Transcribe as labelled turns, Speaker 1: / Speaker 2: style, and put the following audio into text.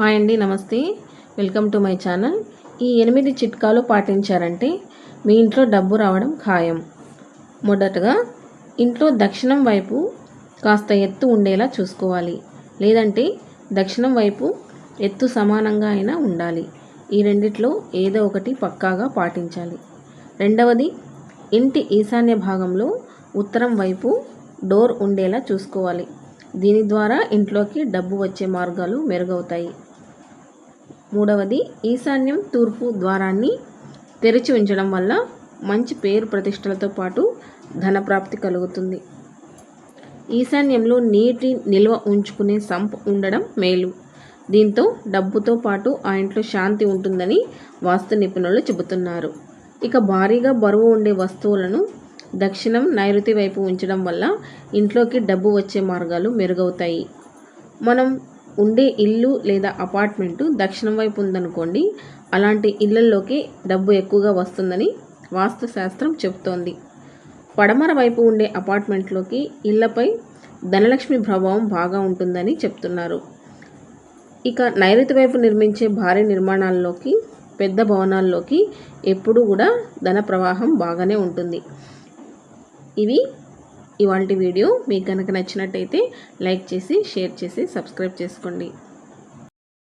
Speaker 1: Hi అండి నమస్తే. Welcome to my channel. ఈ ఎనిమిది చిట్కాలు పాటించారంటే మీ ఇంట్లో డబ్బు రావడం ఖాయం. మొదటగా ఇంట్లో దక్షిణం వైపు కాస్త ఎత్తు ఉండేలా చూసుకోవాలి. లేదంటే దక్షిణం వైపు ఎత్తు సమానంగా అయినా ఉండాలి. ఈ రెండిట్లో ఏదో ఒకటి పక్కాగా పాటించాలి. రెండవది ఇంటి ఈశాన్య భాగంలో ఉత్తరం వైపు డోర్ ఉండేలా చూసుకోవాలి. దీని ద్వారా ఇంట్లోకి డబ్బు వచ్చే మార్గాలు మెరుగవుతాయి. మూడవది ఈశాన్యం తూర్పు ద్వారాన్ని తెరిచి ఉంచడం వల్ల మంచి పేరు ప్రతిష్టలతో పాటు ధనప్రాప్తి కలుగుతుంది. ఈశాన్యంలో నీటి నిల్వ ఉంచుకునే సంప్ ఉండడం మేలు. దీంతో డబ్బుతో పాటు ఆ ఇంట్లో శాంతి ఉంటుందని వాస్తు నిపుణులు చెబుతున్నారు. ఇక భారీగా బరువు ఉండే వస్తువులను దక్షిణం నైరుతి వైపు ఉంచడం వల్ల ఇంట్లోకి డబ్బు వచ్చే మార్గాలు మెరుగవుతాయి. మనం ఉండే ఇల్లు లేదా అపార్ట్మెంటు దక్షిణం వైపు ఉందనుకోండి అలాంటి ఇళ్ళల్లోకి డబ్బు ఎక్కువగా వస్తుందని వాస్తుశాస్త్రం చెబుతోంది. పడమర వైపు ఉండే అపార్ట్మెంట్లోకి ఇళ్ళపై ధనలక్ష్మి ప్రభావం బాగా ఉంటుందని చెప్తున్నారు. ఇక నైరుతి వైపు నిర్మించే భారీ నిర్మాణాల్లోకి పెద్ద భవనాల్లోకి ఎప్పుడూ కూడా ధన ప్రవాహం బాగానే ఉంటుంది. ఇవి ఇవాళ వీడియో మీకు కనుక నచ్చినట్టయితే లైక్ చేసి షేర్ చేసి సబ్స్క్రైబ్ చేసుకోండి.